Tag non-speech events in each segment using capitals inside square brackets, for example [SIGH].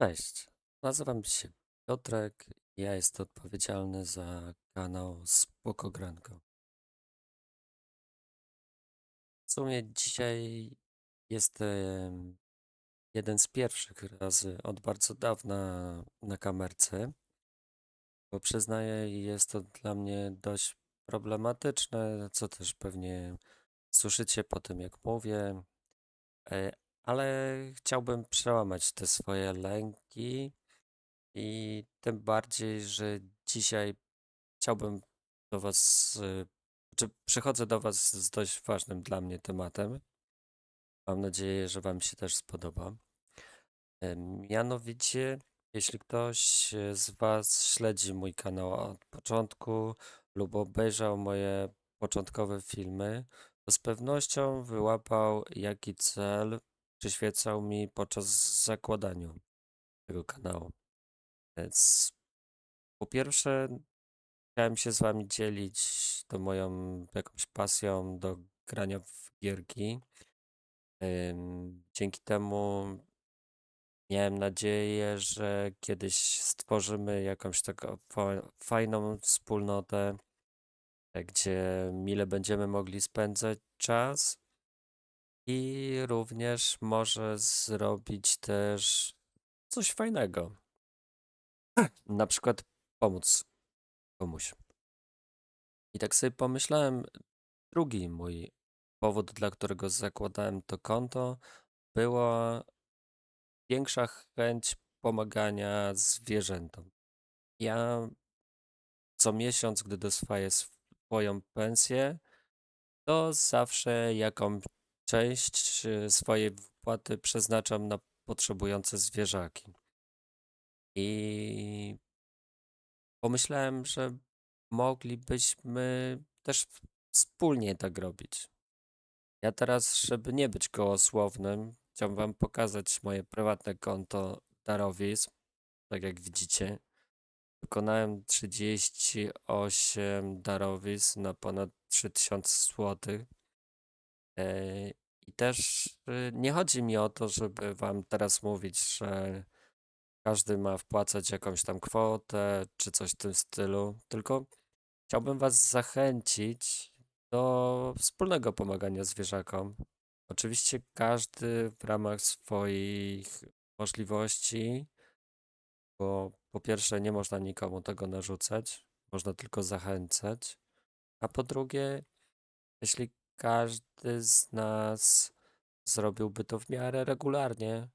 Cześć, nazywam się Piotrek. Ja jestem odpowiedzialny za kanał Spokogranko. W sumie dzisiaj jestem jeden z pierwszych razy od bardzo dawna na kamerce, bo przyznaję, jest to dla mnie dość problematyczne, co też pewnie słyszycie po tym, jak mówię, e, ale chciałbym przełamać te swoje lęki I tym bardziej, że dzisiaj chciałbym do Was, y, czy przychodzę do Was z dość ważnym dla mnie tematem. Mam nadzieję, że Wam się też spodoba. E, Mianowicie, jeśli ktoś z Was śledzi mój kanał od początku lub obejrzał moje początkowe filmy, to z pewnością wyłapał, jaki cel przyświecał mi podczas zakładania tego kanału. Więc po pierwsze, chciałem się z wami dzielić tą moją jakąś pasją do grania w gierki. Dzięki temu miałem nadzieję, że kiedyś stworzymy jakąś taką fa- fajną wspólnotę, e, gdzie mile będziemy mogli spędzać czas i również może zrobić też coś fajnego. Na przykład pomóc komuś. I tak sobie pomyślałem, drugi mój powód, dla którego zakładałem to konto, była większa chęć pomagania zwierzętom. Ja co miesiąc, gdy dostaję swoją pensję, to zawsze jakąś część swojej wypłaty przeznaczam na potrzebujące zwierzaki. I pomyślałem, że moglibyśmy też wspólnie tak robić. Ja teraz, żeby nie być gołosłownym, chciałbym wam pokazać moje prywatne konto darowizn. Tak jak widzicie, wykonałem 38 darowizn na ponad 3000 zł. E, I też y, nie chodzi mi o to, żeby wam teraz mówić, że każdy ma wpłacać jakąś tam kwotę czy coś w tym stylu, tylko chciałbym was zachęcić do wspólnego pomagania zwierzakom. Oczywiście każdy w ramach swoich możliwości, bo po pierwsze nie można nikomu tego narzucać, można tylko zachęcać, a po drugie, jeśli każdy z nas zrobiłby to w miarę regularnie,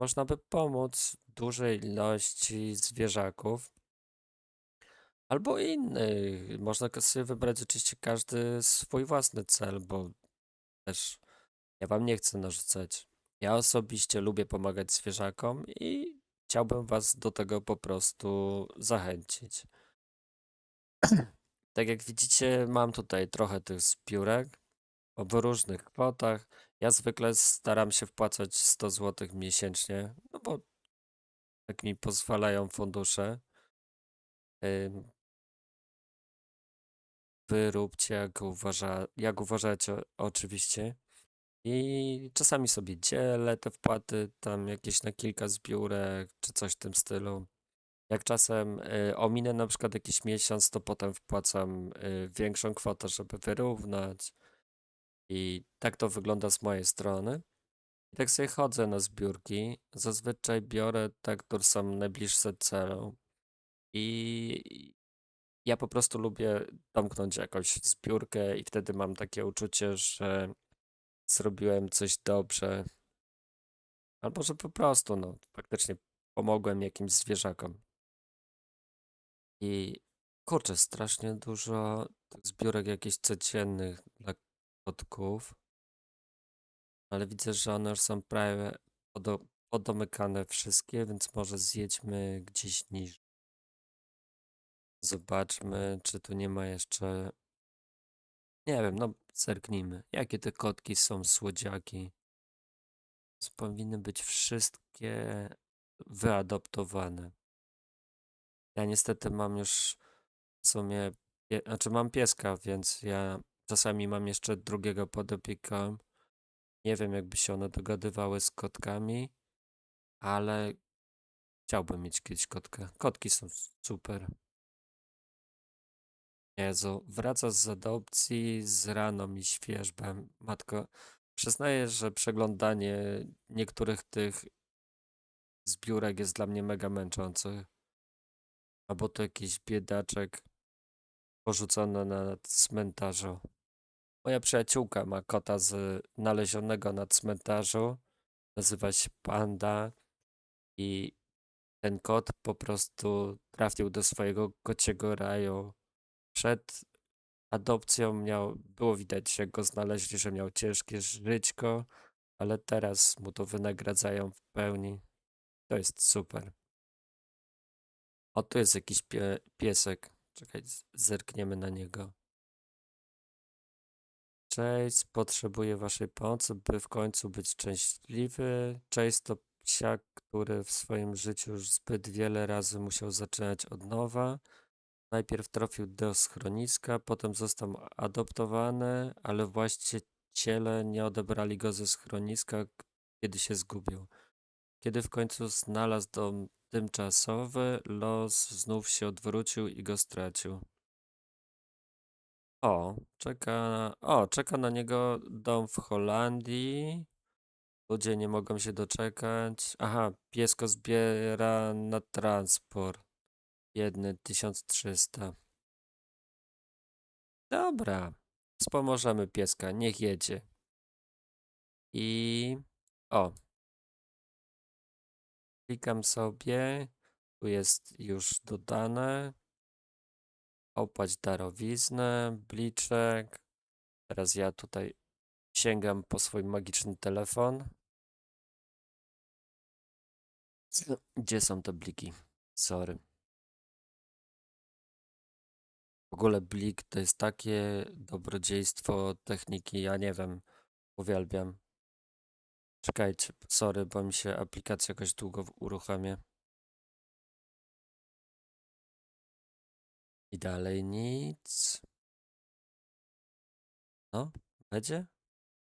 można by pomóc dużej ilości zwierzaków albo innych. Można sobie wybrać oczywiście każdy swój własny cel, bo też ja wam nie chcę narzucać. Ja osobiście lubię pomagać zwierzakom i chciałbym was do tego po prostu zachęcić. [CLEARS THROAT] Tak jak widzicie, mam tutaj trochę tych zbiórek w różnych kwotach. Ja zwykle staram się wpłacać 100 zł miesięcznie, no bo tak mi pozwalają fundusze. Ym, Wy róbcie jak, uważa, jak uważacie, oczywiście. I czasami sobie dzielę te wpłaty, tam jakieś na kilka zbiórek, czy coś w tym stylu. Jak czasem y, ominę na przykład jakiś miesiąc, to potem wpłacam y, większą kwotę, żeby wyrównać. I tak to wygląda z mojej strony. I tak sobie chodzę na zbiórki. Zazwyczaj biorę te, które są najbliższe celu. I ja po prostu lubię domknąć jakąś zbiórkę i wtedy mam takie uczucie, że zrobiłem coś dobrze. Albo że po prostu, no, faktycznie pomogłem jakimś zwierzakom. I kurczę, strasznie dużo tych zbiórek jakichś codziennych dla kotków. Ale widzę, że one już są prawie podo podomykane wszystkie, więc może zjedźmy gdzieś niżej. Zobaczmy, czy tu nie ma jeszcze. Nie wiem, no zerknijmy. Jakie te kotki są słodziaki? Więc Powinny być wszystkie wyadoptowane. Ja niestety mam już w sumie, znaczy mam pieska, więc ja czasami mam jeszcze drugiego pod opieką. Nie wiem, jakby się one dogadywały z kotkami, ale chciałbym mieć kiedyś kotka. Kotki są super. Jezu, wraca z adopcji z raną i świeżbem. Matko, przyznaję, że przeglądanie niektórych tych zbiórek jest dla mnie mega męczące. Albo to jakiś biedaczek porzucony na cmentarzu. Moja przyjaciółka ma kota z na cmentarzu. Nazywa się Panda i ten kot po prostu trafił do swojego kociego raju. Przed adopcją miał, było widać, jak go znaleźli, że miał ciężkie żyćko, ale teraz mu to wynagradzają w pełni. To jest super. O, tu jest jakiś pie piesek. Czekaj, zerkniemy na niego. Cześć, potrzebuję waszej pomocy, by w końcu być szczęśliwy. Cześć to psiak, który w swoim życiu już zbyt wiele razy musiał zaczynać od nowa. Najpierw trafił do schroniska, potem został adoptowany, ale właściciele nie odebrali go ze schroniska, kiedy się zgubił. Kiedy w końcu znalazł dom tymczasowy, los znów się odwrócił i go stracił. O, czeka, o, czeka na niego dom w Holandii. Ludzie nie mogą się doczekać. Aha, piesko zbiera na transport. Jedny 1300. Dobra, wspomożemy pieska, niech jedzie. I o, klikam sobie, tu jest już dodane. Opłać darowiznę, bliczek. Teraz ja tutaj sięgam po swój magiczny telefon. Gdzie są te bliki? Sorry. W ogóle blik to jest takie dobrodziejstwo techniki, ja nie wiem, uwielbiam. Czekajcie, sorry, bo mi się aplikacja jakoś długo uruchamia. I dalej nic. No, będzie?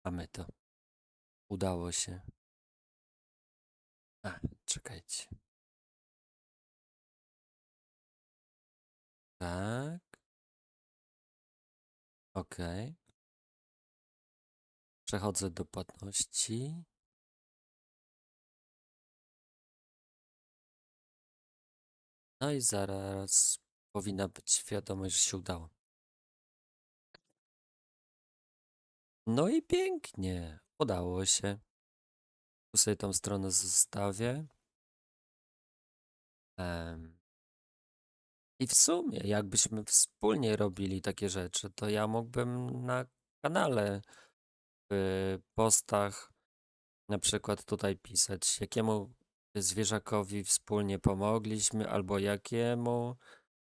Mamy to. Udało się. A, czekajcie. Tak. Okej. Przechodzę do płatności. No i zaraz powinna być wiadomość, że się udało. No i pięknie. Udało się. Tu sobie tą stronę zostawię. Em, I w sumie, jakbyśmy wspólnie robili takie rzeczy, to ja mógłbym na kanale w postach na przykład tutaj pisać, jakiemu zwierzakowi wspólnie pomogliśmy, albo jakiemu,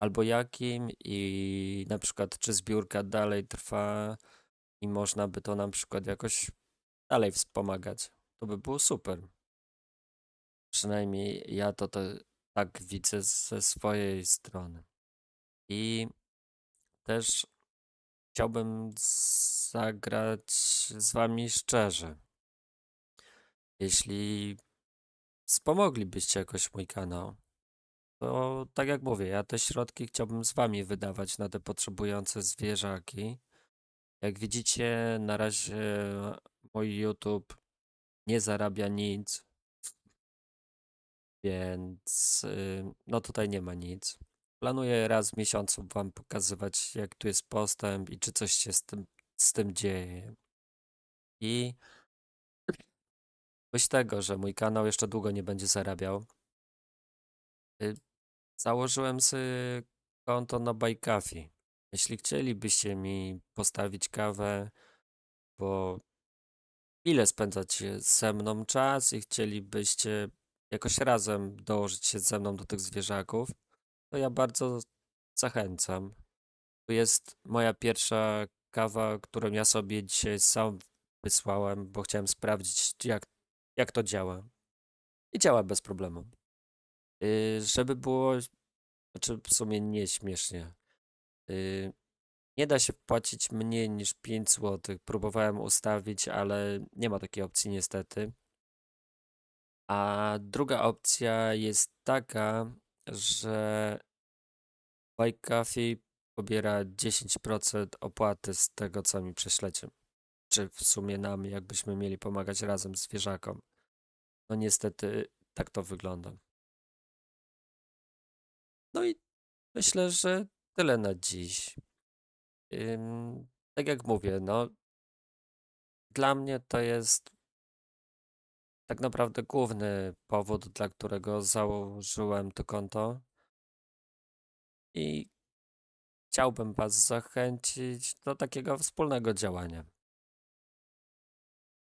albo jakim i na przykład czy zbiórka dalej trwa i można by to na przykład jakoś dalej wspomagać. To by było super. Przynajmniej ja to, to tak widzę ze swojej strony. I też chciałbym zagrać z wami szczerze. Jeśli wspomoglibyście jakoś mój kanał, to tak jak mówię, ja te środki chciałbym z wami wydawać na te potrzebujące zwierzaki. Jak widzicie, na razie mój YouTube nie zarabia nic, więc y, no tutaj nie ma nic. Planuję raz w miesiącu wam pokazywać, jak tu jest postęp i czy coś się z tym, z tym dzieje. I [CLEARS THROAT] myśl tego, że mój kanał jeszcze długo nie będzie zarabiał. Założyłem sobie konto na Bajkafi. Jeśli chcielibyście mi postawić kawę, bo ile spędzacie ze mną czas i chcielibyście jakoś razem dołożyć się ze mną do tych zwierzaków, to ja bardzo zachęcam. Tu jest moja pierwsza kawa, którą ja sobie dzisiaj sam wysłałem, bo chciałem sprawdzić, jak, jak to działa. I działa bez problemu. Yy, żeby było, znaczy w sumie nie śmiesznie. Yy, nie da się płacić mniej niż 5 zł. Próbowałem ustawić, ale nie ma takiej opcji niestety. A druga opcja jest taka, że Coffee pobiera 10% opłaty z tego, co mi prześlecie. Czy w sumie nam, jakbyśmy mieli pomagać razem zwierzakom. No niestety tak to wygląda. No i myślę, że tyle na dziś. Ym, tak jak mówię, no dla mnie to jest tak naprawdę główny powód, dla którego założyłem to konto. I chciałbym Was zachęcić do takiego wspólnego działania.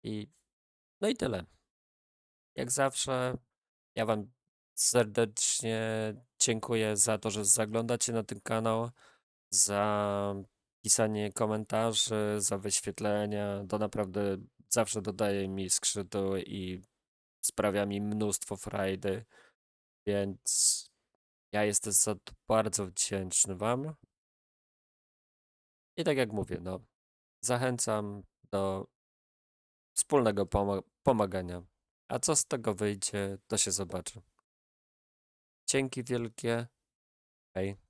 I no i tyle. Jak zawsze, ja Wam serdecznie dziękuję za to, że zaglądacie na ten kanał, za pisanie komentarzy, za wyświetlenia. To naprawdę zawsze dodaje mi skrzydł i sprawia mi mnóstwo frajdy, więc ja jestem za to bardzo wdzięczny Wam. I tak jak mówię, no, zachęcam do wspólnego poma- pomagania. A co z tego wyjdzie, to się zobaczy. Dzięki wielkie. Hej.